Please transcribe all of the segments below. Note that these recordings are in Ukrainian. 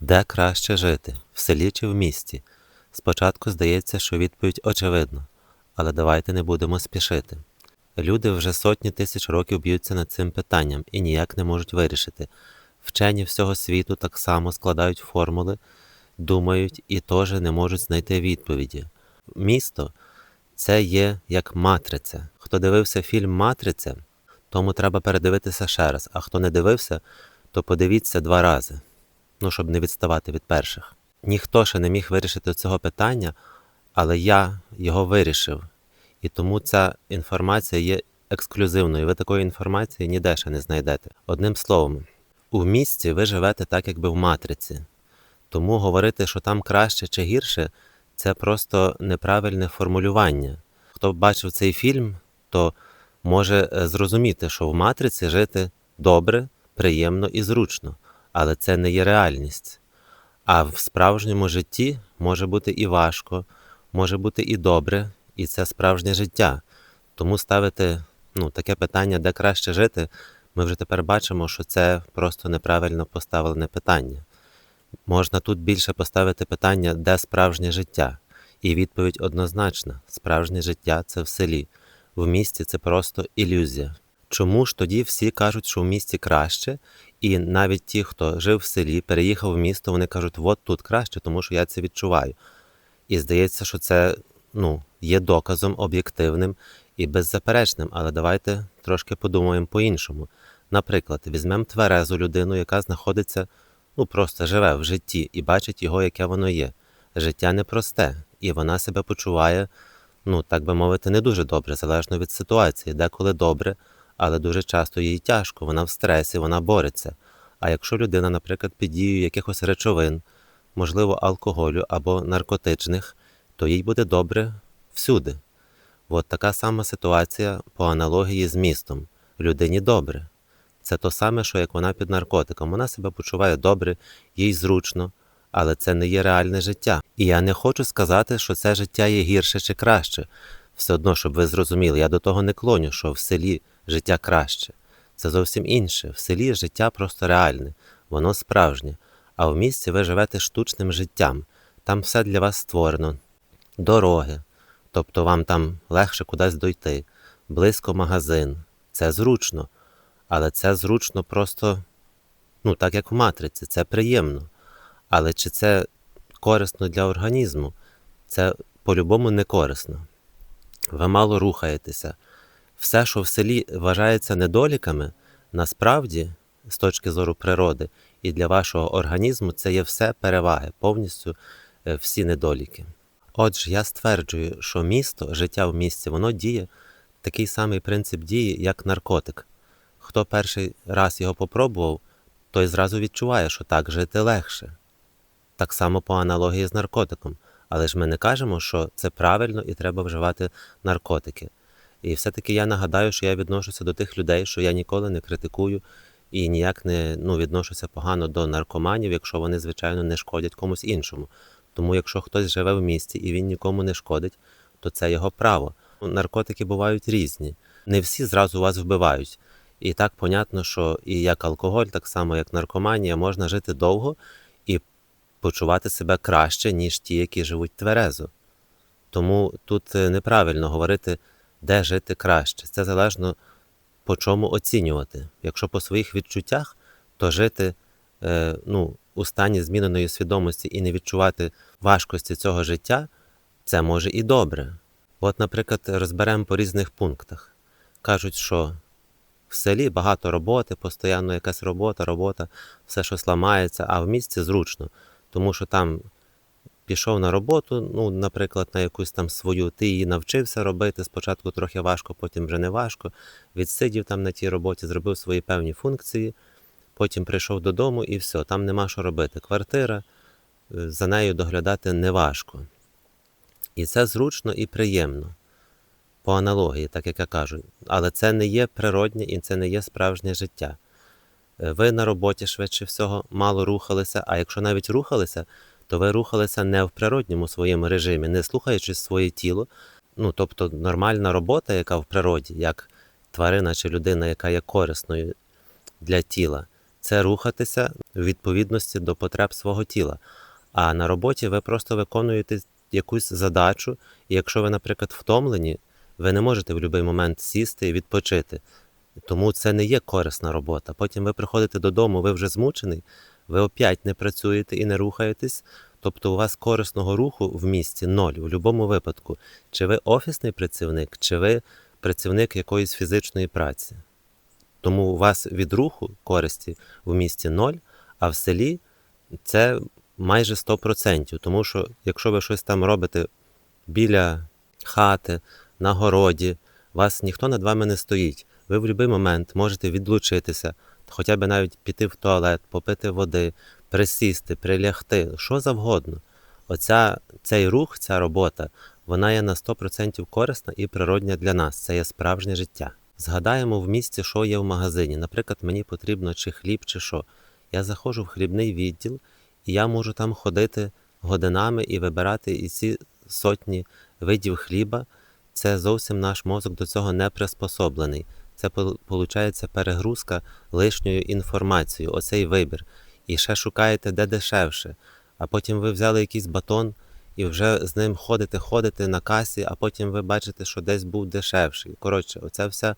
Де краще жити в селі чи в місті? Спочатку здається, що відповідь очевидна, але давайте не будемо спішити. Люди вже сотні тисяч років б'ються над цим питанням і ніяк не можуть вирішити. Вчені всього світу так само складають формули, думають і теж не можуть знайти відповіді. Місто це є як матриця. Хто дивився фільм Матриця, тому треба передивитися ще раз, а хто не дивився, то подивіться два рази ну, щоб не відставати від перших. Ніхто ще не міг вирішити цього питання, але я його вирішив. І тому ця інформація є ексклюзивною. Ви такої інформації ніде ще не знайдете. Одним словом, у місті ви живете так, якби в матриці. Тому говорити, що там краще чи гірше, це просто неправильне формулювання. Хто бачив цей фільм, то може е, зрозуміти, що в матриці жити добре, приємно і зручно але це не є реальність. А в справжньому житті може бути і важко, може бути і добре, і це справжнє життя. Тому ставити ну, таке питання, де краще жити, ми вже тепер бачимо, що це просто неправильно поставлене питання. Можна тут більше поставити питання, де справжнє життя. І відповідь однозначна: справжнє життя це в селі, в місті це просто ілюзія. Чому ж тоді всі кажуть, що в місті краще, і навіть ті, хто жив в селі, переїхав в місто, вони кажуть, от тут краще, тому що я це відчуваю. І здається, що це ну, є доказом об'єктивним і беззаперечним, але давайте трошки подумаємо по-іншому. Наприклад, візьмемо тверезу людину, яка знаходиться, ну просто живе в житті і бачить його, яке воно є. Життя непросте, і вона себе почуває, ну так би мовити, не дуже добре, залежно від ситуації, деколи добре але дуже часто їй тяжко, вона в стресі, вона бореться. А якщо людина, наприклад, під дією якихось речовин, можливо, алкоголю або наркотичних, то їй буде добре всюди. От така сама ситуація по аналогії з містом. Людині добре. Це то саме, що як вона під наркотиком. Вона себе почуває добре, їй зручно, але це не є реальне життя. І я не хочу сказати, що це життя є гірше чи краще. Все одно, щоб ви зрозуміли, я до того не клоню, що в селі життя краще. Це зовсім інше. В селі життя просто реальне, воно справжнє, а в місті ви живете штучним життям. Там все для вас створено, дороги, тобто вам там легше кудись дойти, близько магазин. Це зручно, але це зручно просто, ну, так як в матриці, це приємно. Але чи це корисно для організму? Це по-любому не корисно. Ви мало рухаєтеся все, що в селі вважається недоліками, насправді, з точки зору природи, і для вашого організму це є все переваги, повністю е, всі недоліки. Отже, я стверджую, що місто, життя в місті, воно діє такий самий принцип дії, як наркотик. Хто перший раз його попробував, той зразу відчуває, що так жити легше. Так само по аналогії з наркотиком. Але ж ми не кажемо, що це правильно і треба вживати наркотики. І все-таки я нагадаю, що я відношуся до тих людей, що я ніколи не критикую і ніяк не ну, відношуся погано до наркоманів, якщо вони, звичайно, не шкодять комусь іншому. Тому якщо хтось живе в місті і він нікому не шкодить, то це його право. Наркотики бувають різні. Не всі зразу вас вбивають. І так понятно, що і як алкоголь, так само як наркоманія, можна жити довго і почувати себе краще, ніж ті, які живуть тверезо. Тому тут е, неправильно говорити де жити краще. Це залежно по чому оцінювати. Якщо по своїх відчуттях, то жити е, ну, у стані зміненої свідомості і не відчувати важкості цього життя, це може і добре. От, наприклад, розберемо по різних пунктах. Кажуть, що в селі багато роботи, постійно якась робота, робота, все щось ламається, а в місті зручно, тому що там пішов на роботу, ну, наприклад, на якусь там свою, ти її навчився робити. Спочатку трохи важко, потім вже не важко. Відсидів там на тій роботі, зробив свої певні функції, потім прийшов додому і все, там нема що робити. Квартира, е, за нею доглядати не важко. І це зручно і приємно. По аналогії, так як я кажу, але це не є природнє і це не є справжнє життя. Е, ви на роботі швидше всього мало рухалися, а якщо навіть рухалися, то ви рухалися не в природньому своєму режимі, не слухаючи своє тіло. Ну, тобто нормальна робота, яка в природі, як тварина чи людина, яка є корисною для тіла, це рухатися в відповідності до потреб свого тіла. А на роботі ви просто виконуєте якусь задачу, і якщо ви, наприклад, втомлені, ви не можете в будь-який момент сісти і відпочити. Тому це не є корисна робота. Потім ви приходите додому, ви вже змучений, ви опять не працюєте і не рухаєтесь. Тобто у вас корисного руху в місті ноль в будь-якому випадку. Чи ви офісний працівник, чи ви працівник якоїсь фізичної праці. Тому у вас від руху користі в місті ноль, а в селі це майже 100%. Тому що якщо ви щось там робите біля хати, на городі, вас ніхто над вами не стоїть. Ви в будь-який момент можете відлучитися, хоча б навіть піти в туалет, попити води, присісти, прилягти, що завгодно. Оця, цей рух, ця робота, вона є на 100% корисна і природня для нас. Це є справжнє життя. Згадаємо в місті, що є в магазині. Наприклад, мені потрібно чи хліб, чи що. Я заходжу в хлібний відділ, і я можу там ходити годинами і вибирати і ці сотні видів хліба. Це зовсім наш мозок до цього не приспособлений. Це виходить перегрузка лишньою інформацією, оцей вибір. І ще шукаєте, де дешевше. А потім ви взяли якийсь батон і вже з ним ходите, ходите на касі, а потім ви бачите, що десь був дешевший. Коротше, оця вся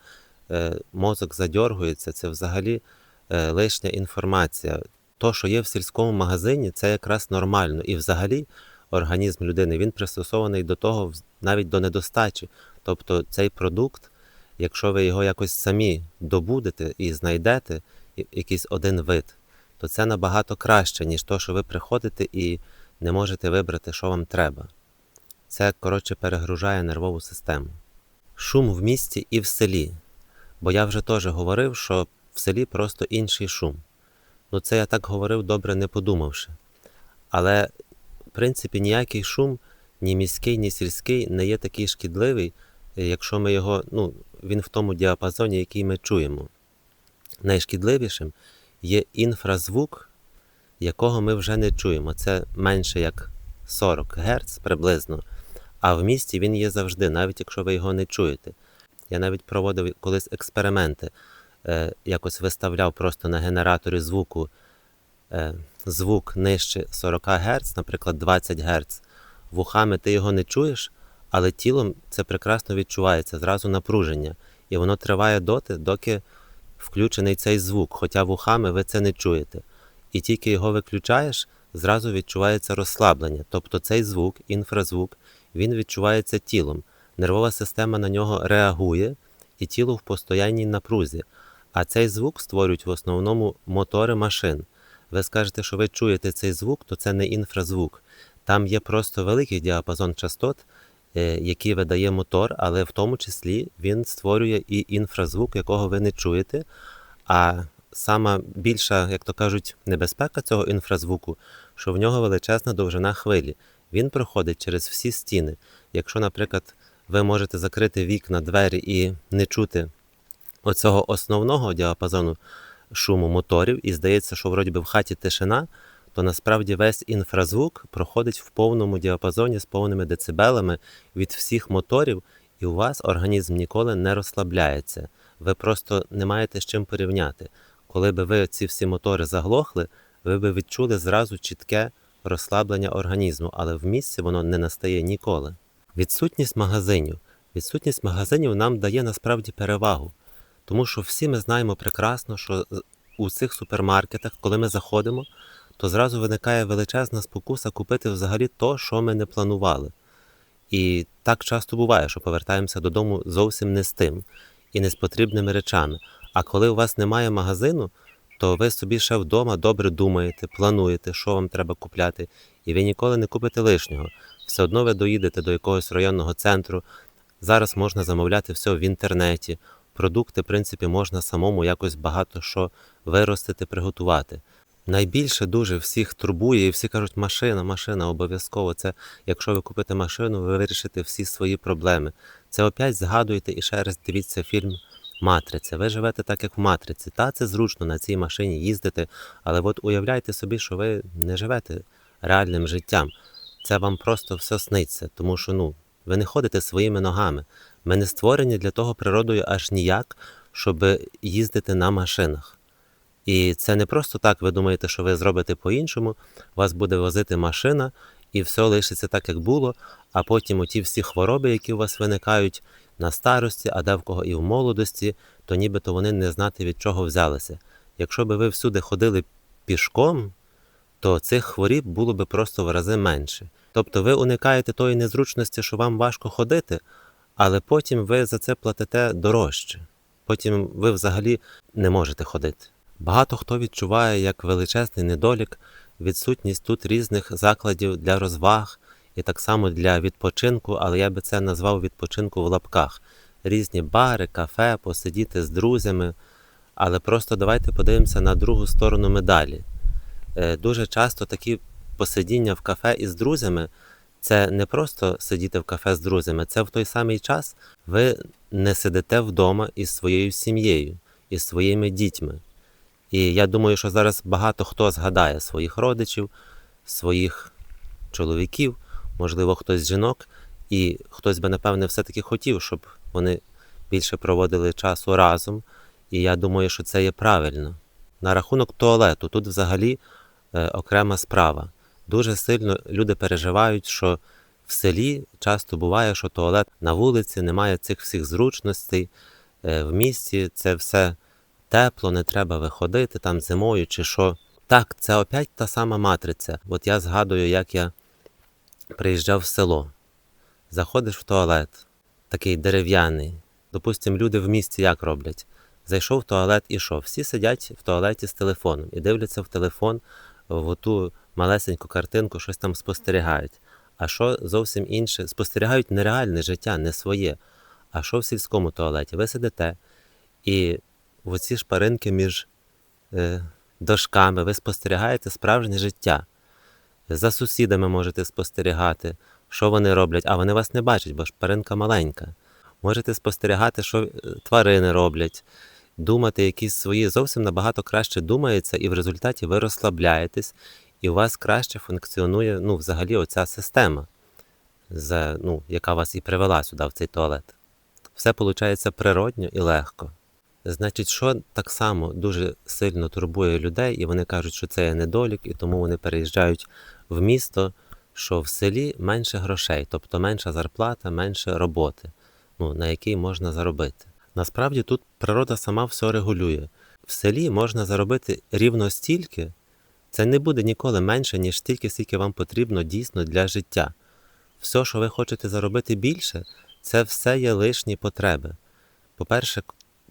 е, мозок задьоргується, це взагалі е, лишня інформація. То, що є в сільському магазині, це якраз нормально. І взагалі організм людини він пристосований до того, навіть до недостачі. Тобто цей продукт, якщо ви його якось самі добудете і знайдете якийсь один вид, то це набагато краще, ніж то, що ви приходите і не можете вибрати, що вам треба. Це, коротше, перегружає нервову систему. Шум в місті і в селі. Бо я вже теж говорив, що в селі просто інший шум. Ну, це я так говорив, добре не подумавши. Але, в принципі, ніякий шум, ні міський, ні сільський, не є такий шкідливий, якщо ми його, ну, він в тому діапазоні, який ми чуємо. Найшкідливішим є інфразвук, якого ми вже не чуємо. Це менше як 40 Гц приблизно. А в місті він є завжди, навіть якщо ви його не чуєте. Я навіть проводив колись експерименти, е, якось виставляв просто на генераторі звуку е, звук нижче 40 Гц, наприклад, 20 Гц. Вухами ти його не чуєш, але тілом це прекрасно відчувається, зразу напруження. І воно триває доти, доки включений цей звук, хоча вухами ви це не чуєте. І тільки його виключаєш, зразу відчувається розслаблення. Тобто цей звук, інфразвук, він відчувається тілом. Нервова система на нього реагує, і тіло в постоянній напрузі. А цей звук створюють в основному мотори машин. Ви скажете, що ви чуєте цей звук, то це не інфразвук. Там є просто великий діапазон частот, е, який видає мотор, але в тому числі він створює і інфразвук, якого ви не чуєте. А сама більша, як то кажуть, небезпека цього інфразвуку, що в нього величезна довжина хвилі. Він проходить через всі стіни. Якщо, наприклад, ви можете закрити вікна, двері і не чути оцього основного діапазону шуму моторів, і здається, що вроді би в хаті тишина, то насправді весь інфразвук проходить в повному діапазоні з повними децибелами від всіх моторів, і у вас організм ніколи не розслабляється. Ви просто не маєте з чим порівняти. Коли би ви ці всі мотори заглохли, ви би відчули зразу чітке розслаблення організму, але в місці воно не настає ніколи. Відсутність магазинів. Відсутність магазинів нам дає насправді перевагу, тому що всі ми знаємо прекрасно, що у цих супермаркетах, коли ми заходимо, то зразу виникає величезна спокуса купити взагалі то, що ми не планували. І так часто буває, що повертаємося додому зовсім не з тим і не з потрібними речами. А коли у вас немає магазину, то ви собі ще вдома добре думаєте, плануєте, що вам треба купляти, і ви ніколи не купите лишнього. Все одно ви доїдете до якогось районного центру. Зараз можна замовляти все в інтернеті. Продукти, в принципі, можна самому якось багато що виростити, приготувати. Найбільше дуже всіх турбує, і всі кажуть, машина, машина обов'язково. Це якщо ви купите машину, ви вирішите всі свої проблеми. Це опять згадуєте і ще раз дивіться фільм Матриця. Ви живете так, як в матриці. Та це зручно на цій машині їздити, але от уявляйте собі, що ви не живете реальним життям. Це вам просто все сниться, тому що ну, ви не ходите своїми ногами. Ми не створені для того природою аж ніяк, щоб їздити на машинах. І це не просто так, ви думаєте, що ви зробите по-іншому, вас буде возити машина, і все лишиться так, як було, а потім оті всі хвороби, які у вас виникають на старості, а де в кого і в молодості, то нібито вони не знати від чого взялися. Якщо би ви всюди ходили пішком, то цих хворіб було би просто в рази менше. Тобто ви уникаєте тої незручності, що вам важко ходити, але потім ви за це платите дорожче. Потім ви взагалі не можете ходити. Багато хто відчуває як величезний недолік відсутність тут різних закладів для розваг і так само для відпочинку, але я би це назвав відпочинку в лапках. Різні бари, кафе, посидіти з друзями. Але просто давайте подивимося на другу сторону медалі. Е, Дуже часто такі посидіння в кафе із друзями це не просто сидіти в кафе з друзями, це в той самий час ви не сидите вдома із своєю сім'єю, із своїми дітьми. І я думаю, що зараз багато хто згадає своїх родичів, своїх чоловіків, можливо, хтось з жінок, і хтось би, напевне, все-таки хотів, щоб вони більше проводили часу разом. І я думаю, що це є правильно. На рахунок туалету, тут взагалі е, окрема справа. Дуже сильно люди переживають, що в селі часто буває, що туалет на вулиці немає цих всіх зручностей. Е, в місті це все тепло, не треба виходити там зимою чи що. Так, це опять та сама матриця. От я згадую, як я приїжджав в село. Заходиш в туалет, такий дерев'яний. Допустим, люди в місті як роблять? Зайшов в туалет і що? Всі сидять в туалеті з телефоном і дивляться в телефон в ту малесеньку картинку, щось там спостерігають. А що зовсім інше? Спостерігають нереальне життя, не своє. А що в сільському туалеті? Ви сидите, і в оці шпаринки між е, дошками ви спостерігаєте справжнє життя. За сусідами можете спостерігати, що вони роблять, а вони вас не бачать, бо шпаринка маленька. Можете спостерігати, що е, тварини роблять, думати якісь свої зовсім набагато краще думається, і в результаті ви розслабляєтесь, і у вас краще функціонує ну, взагалі оця система, за, ну, яка вас і привела сюди, в цей туалет. Все виходить природньо і легко. Значить, що так само дуже сильно турбує людей, і вони кажуть, що це є недолік, і тому вони переїжджають в місто, що в селі менше грошей, тобто менша зарплата, менше роботи, ну, на якій можна заробити. Насправді тут природа сама все регулює. В селі можна заробити рівно стільки, це не буде ніколи менше, ніж стільки, скільки вам потрібно дійсно для життя. Все, що ви хочете заробити більше, це все є лишні потреби. По-перше,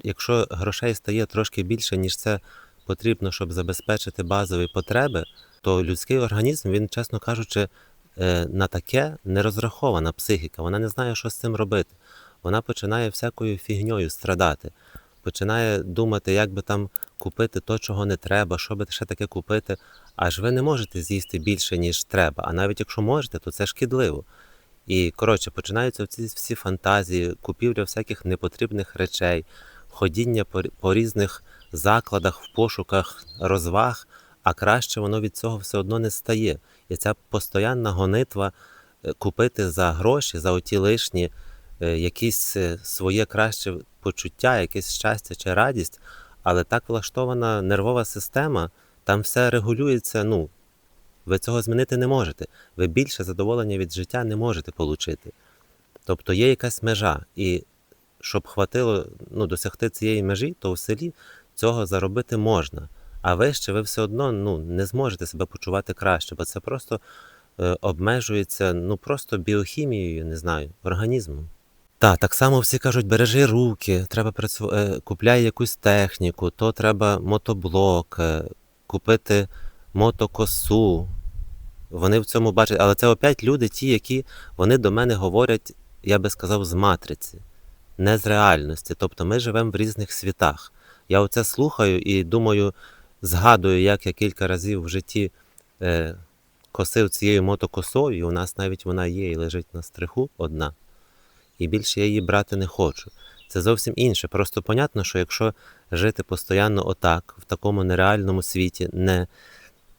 якщо грошей стає трошки більше, ніж це потрібно, щоб забезпечити базові потреби, то людський організм, він, чесно кажучи, е, на таке не розрахована психіка. Вона не знає, що з цим робити. Вона починає всякою фігньою страдати, починає думати, як би там купити то, чого не треба, що би ще таке купити. Аж ви не можете з'їсти більше, ніж треба. А навіть якщо можете, то це шкідливо. І коротше, починаються ці всі фантазії, купівля всяких непотрібних речей, ходіння по, різних закладах в пошуках розваг, а краще воно від цього все одно не стає. І ця постоянна гонитва е, купити за гроші, за оті лишні е, якісь е, своє краще почуття, якесь щастя чи радість, але так влаштована нервова система, там все регулюється. ну, ви цього змінити не можете. Ви більше задоволення від життя не можете отримати. Тобто є якась межа, і щоб хватило ну, досягти цієї межі, то в селі цього заробити можна. А вище ви все одно ну, не зможете себе почувати краще, бо це просто е, обмежується ну, просто біохімією, не знаю, організмом. Так, так само всі кажуть, бережи руки, треба працю... е, купляй якусь техніку, то треба мотоблок, е, купити мотокосу. Вони в цьому бачать, але це опять люди, ті, які вони до мене говорять, я би сказав, з матриці, не з реальності. Тобто ми живемо в різних світах. Я оце слухаю і думаю, згадую, як я кілька разів в житті е, косив цією мотокосою, і у нас навіть вона є і лежить на стриху одна. І більше я її брати не хочу. Це зовсім інше. Просто понятно, що якщо жити постійно отак, в такому нереальному світі, не,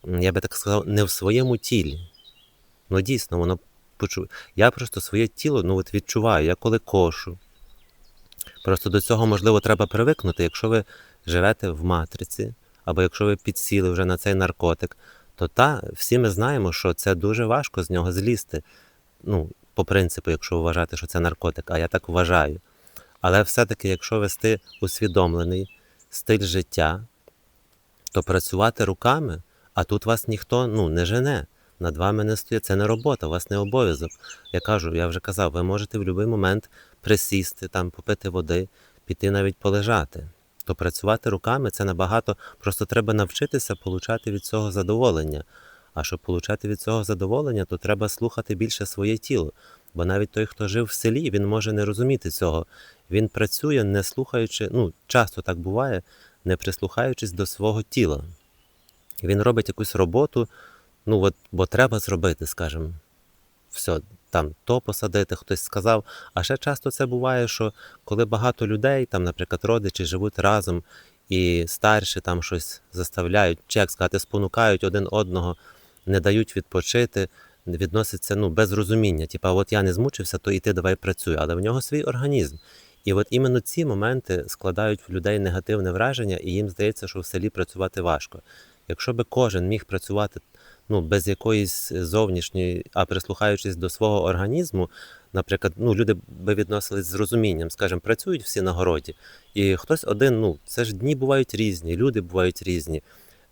я би так сказав, не в своєму тілі. Ну дійсно, воно почу... Я просто своє тіло ну, от відчуваю, я коли кошу. Просто до цього, можливо, треба привикнути, якщо ви живете в матриці, або якщо ви підсіли вже на цей наркотик, то та всі ми знаємо, що це дуже важко з нього злізти. Ну, по принципу, якщо вважати, що це наркотик, а я так вважаю. Але все-таки, якщо вести усвідомлений стиль життя, то працювати руками, а тут вас ніхто ну, не жене. Над вами не стоїть. Це не робота, у вас не обов'язок. Я кажу, я вже казав, ви можете в будь-який момент присісти, там, попити води, піти навіть полежати. То працювати руками це набагато, просто треба навчитися получати від цього задоволення. А щоб получати від цього задоволення, то треба слухати більше своє тіло. Бо навіть той, хто жив в селі, він може не розуміти цього. Він працює, не слухаючи, ну, часто так буває, не прислухаючись до свого тіла. Він робить якусь роботу, ну от, бо треба зробити, скажімо, все, там то посадити, хтось сказав. А ще часто це буває, що коли багато людей, там, наприклад, родичі живуть разом, і старші там щось заставляють, чи як сказати, спонукають один одного, не дають відпочити, відносяться ну, без розуміння. Типа, от я не змучився, то і ти давай працюй, але в нього свій організм. І от іменно ці моменти складають в людей негативне враження, і їм здається, що в селі працювати важко. Якщо би кожен міг працювати ну, без якоїсь зовнішньої, а прислухаючись до свого організму, наприклад, ну, люди би відносились з розумінням, скажімо, працюють всі на городі, і хтось один, ну, це ж дні бувають різні, люди бувають різні.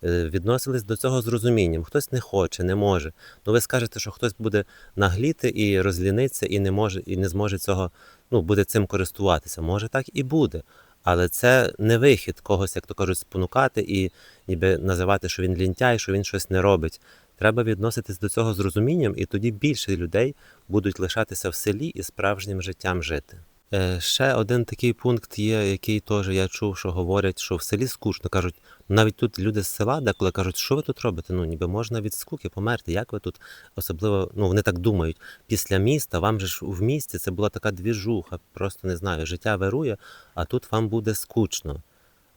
е, Відносились до цього з розумінням. Хтось не хоче, не може. Ну ви скажете, що хтось буде нагліти і розліниться, і не може, і не зможе цього, ну, буде цим користуватися. Може так і буде. Але це не вихід когось, як то кажуть, спонукати і ніби називати, що він лінтяй, що він щось не робить. Треба відноситись до цього з розумінням, і тоді більше людей будуть лишатися в селі і справжнім життям жити. Е, ще один такий пункт є, який теж я чув, що говорять, що в селі скучно. Кажуть, навіть тут люди з села деколи кажуть, що ви тут робите? Ну ніби можна від скуки померти. Як ви тут особливо, ну вони так думають, після міста, вам же ж в місті це була така двіжуха, просто не знаю, життя вирує, а тут вам буде скучно.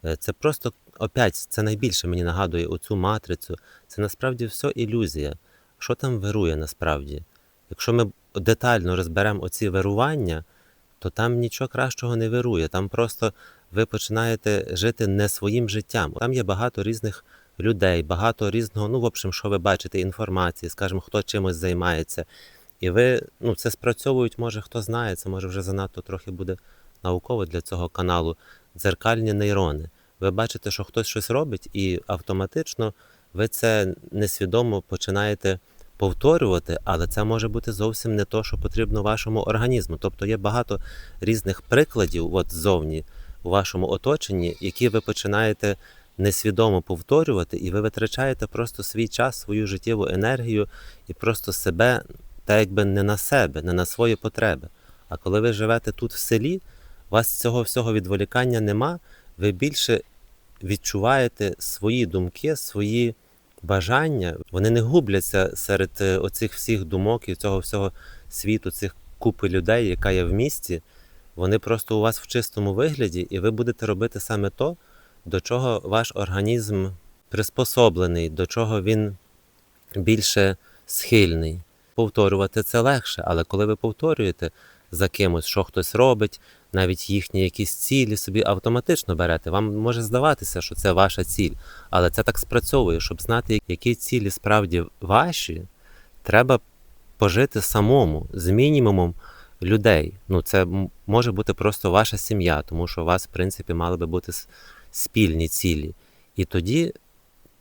Е, Це просто опять це найбільше мені нагадує оцю матрицю. Це насправді все ілюзія. Що там вирує насправді? Якщо ми детально розберемо оці вирування, то там нічого кращого не вирує. Там просто ви починаєте жити не своїм життям. Там є багато різних людей, багато різного, ну, в общем, що ви бачите, інформації, скажімо, хто чимось займається. І ви, ну, це спрацьовують, може, хто знає, це може вже занадто трохи буде науково для цього каналу. Дзеркальні нейрони. Ви бачите, що хтось щось робить, і автоматично ви це несвідомо починаєте повторювати, але це може бути зовсім не то, що потрібно вашому організму. Тобто є багато різних прикладів от ззовні у вашому оточенні, які ви починаєте несвідомо повторювати, і ви витрачаєте просто свій час, свою життєву енергію і просто себе, та якби не на себе, не на свої потреби. А коли ви живете тут в селі, у вас цього всього відволікання нема, ви більше відчуваєте свої думки, свої бажання, вони не губляться серед е, оцих всіх думок і цього всього світу, цих купи людей, яка є в місті. Вони просто у вас в чистому вигляді, і ви будете робити саме то, до чого ваш організм приспособлений, до чого він більше схильний. Повторювати це легше, але коли ви повторюєте за кимось, що хтось робить, навіть їхні якісь цілі собі автоматично берете. Вам може здаватися, що це ваша ціль, але це так спрацьовує, щоб знати, які цілі справді ваші, треба пожити самому з мінімумом людей. Ну, це може бути просто ваша сім'я, тому що у вас, в принципі, мали би бути спільні цілі. І тоді,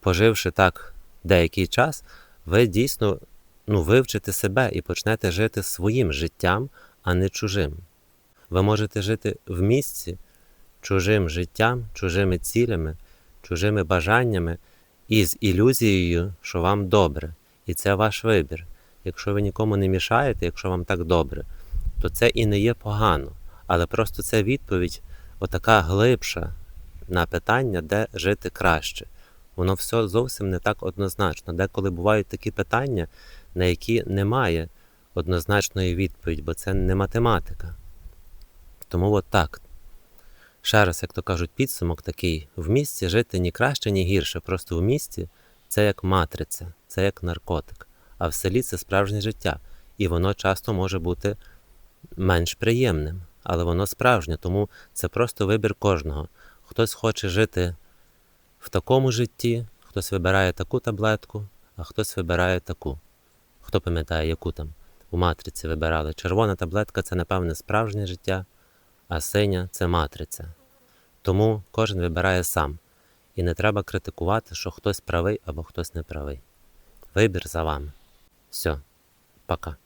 поживши так деякий час, ви дійсно ну, вивчите себе і почнете жити своїм життям, а не чужим. Ви можете жити в місці чужим життям, чужими цілями, чужими бажаннями і з ілюзією, що вам добре. І це ваш вибір. Якщо ви нікому не мішаєте, якщо вам так добре, то це і не є погано. Але просто це відповідь, отака глибша на питання, де жити краще. Воно все зовсім не так однозначно. Деколи бувають такі питання, на які немає однозначної відповіді, бо це не математика. Тому от так. Ще раз, як то кажуть, підсумок такий: в місті жити ні краще, ні гірше. Просто в місті це як матриця, це як наркотик. А в селі це справжнє життя. І воно часто може бути менш приємним, але воно справжнє, тому це просто вибір кожного. Хтось хоче жити В такому житті хтось вибирає таку таблетку, а хтось вибирає таку. Хто пам'ятає, яку там? У матриці вибирали. Червона таблетка це, напевне, справжнє життя, а синя це матриця. Тому кожен вибирає сам. І не треба критикувати, що хтось правий або хтось не правий. Вибір за вами. Все, пока.